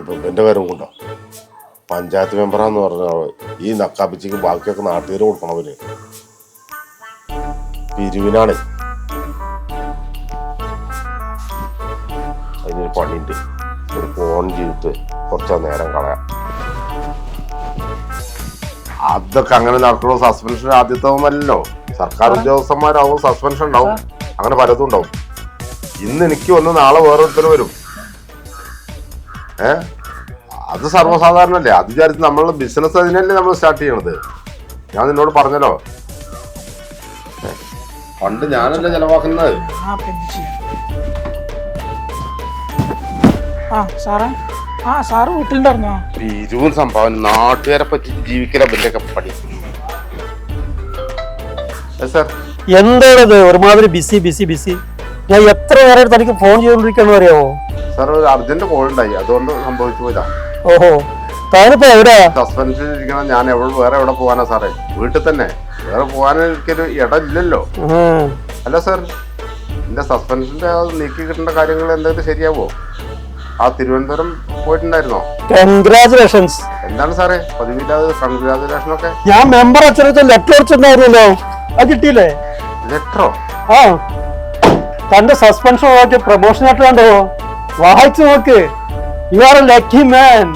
ഇപ്പൊ എന്റെ കാര്യം കൊണ്ടോ പഞ്ചായത്ത് മെമ്പറാന്ന് പറഞ്ഞ ഈ നക്കാപ്പിച്ചിക്ക് ബാക്കിയൊക്കെ നാട്ടുകാർ കൊടുക്കണവര് പിരിവിനാണ്. അതിനൊരു പണിയുണ്ട്. ഒരു ഫോൺ ചെയ്തിട്ട് കുറച്ച് നേരം കളയാം. അതൊക്കെ അങ്ങനെ നടക്കണോ സസ്പെൻഷൻ ആദ്യത്തെ ഒന്നല്ലോ സർക്കാർ ഉദ്യോഗസ്ഥന്മാരാവും സസ്പെൻഷൻ ഉണ്ടാവും. അങ്ങനെ പലതും ഉണ്ടാവും. ഇന്ന് എനിക്ക് വന്ന് നാളെ വേറൊരുത്തർ വരും. ഏ? അത് സർവസാധാരണല്ലേ. അത് വിചാരിച്ച് നമ്മൾ ബിസിനസ് അതിനല്ലേ നമ്മൾ സ്റ്റാർട്ട് ചെയ്യണത്. ഞാൻ നിന്നോട് പറഞ്ഞല്ലോ. പണ്ട് ഞാനല്ലേ ചെലവാക്കുന്നത്. ആ എന്ത് ആ സാറേ. ആ സാറ് വീട്ടിലുണ്ടായിരുന്നോ? പിരിവും സംഭാവന നാട്ടുകാരെ പറ്റി ജീവിക്കല വലിയൊക്കെ പണി. ഏ, സാർ? എന്താണത്? ഒരുമാതിരി ബിസി ബിസി ബിസി ഞാൻ എത്ര നേരം തനിക്ക് ഫോൺ ചെയ്തോണ്ടിരിക്കണോ അറിയാമോ സാർ ഒരു അർജന്റ് കോൾ ഉണ്ടായി. അതുകൊണ്ട് സംഭവിച്ചു പോയതാ. ഓഹോ. താനിപ്പോ എവിടെയാ? സസ്പെൻഷൻ ഇരിക്കണം ഞാൻ എവിടെ വേറെ എവിടെ പോകാനാ സാറേ? വീട്ടിൽ തന്നെ. വേറെ പോകാൻ എനിക്കൊരു ഇടമില്ലല്ലോ. ഉം. അല്ല സാർ എന്റെ സസ്പെൻഷന്റെ നീക്കി കിട്ടേണ്ട കാര്യങ്ങൾ എന്തെങ്കിലും ശരിയാവോ? ആ തിരുവനന്തപുരം പോയിട്ടുണ്ടായിരുന്നോ? കൺഗ്രാചുലേഷൻസ് എന്താണ് സാറേ? പതിവില്ലാതെ കൺഗ്രാജുലേഷൻ ഒക്കെ? ഞാൻ മെമ്പർ അച്ഛനടുത്ത് ലെറ്റർ അടിച്ചിട്ടുണ്ടായിരുന്നല്ലോ. അത് കിട്ടിയില്ലേ? ലെറ്ററോ ആ. തന്റെ സസ്പെൻഷൻ നോക്കി പ്രൊമോഷൻ ആയിട്ട് കണ്ടോ? വായിച്ചു നോക്ക് you are a lucky man